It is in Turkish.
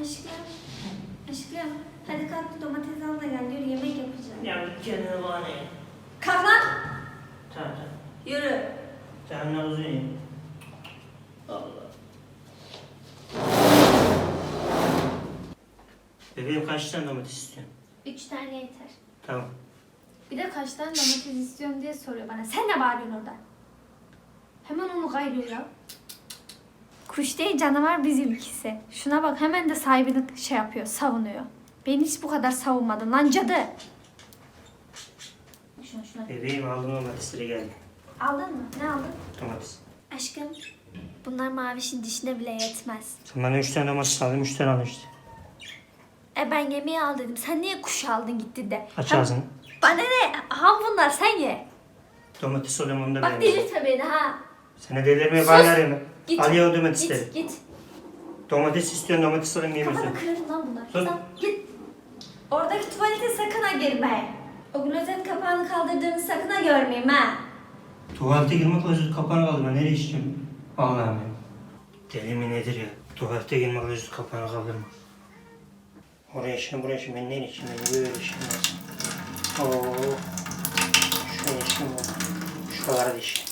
Aşkım. Aşkım. Hadi kalk domates al da gel diyor yemek yapacağım. Ya kendine bana ya. Kalk lan. Tamam tamam. Yürü. Sen ne uzun Allah. Bebeğim kaç tane domates istiyorsun? Üç tane yeter. Tamam. Bir de kaç tane domates istiyorum diye soruyor bana. Sen ne bağırıyorsun orada? Hemen onu kayrıyor ya. Kuş değil canavar bizimkisi. Şuna bak hemen de sahibini şey yapıyor, savunuyor. Ben hiç bu kadar savunmadım lan cadı. Şuna şuna. Bebeğim aldım domatesleri geldi. Aldın mı? Ne aldın? Domates. Aşkım, bunlar mavişin dişine bile yetmez. Sen bana üç tane domates aldın, üç tane al işte. E ben yemeği al dedim. Sen niye kuş aldın gittin de? Aç ağzını. Bana ne? Ham bunlar sen ye. Domates alıyorum onu da Bak benim. delirtme beni ha. Sana delirmeye Sus. bağlar mı? Git. Al ya o domatesleri. Git git. Domates istiyorsun, domates alayım yemiyorsun. Kafanı kırarım lan bunlar. Sus. Sen git. Oradaki tuvalete sakın ha girme. O klozet kapağını kaldırdığını sakın ha görmeyeyim ha. Tuvalete girmek özür kapağını kaldı. Ben nereye içeceğim? Allah'ım ya. Deli mi nedir ya? Tuvalete girmek özür kapağını kaldırma. Oraya işin buraya işin. Ben nereye içeyim? Ben böyle işim var. Oo. Şöyle işim var. Şuralara da işim.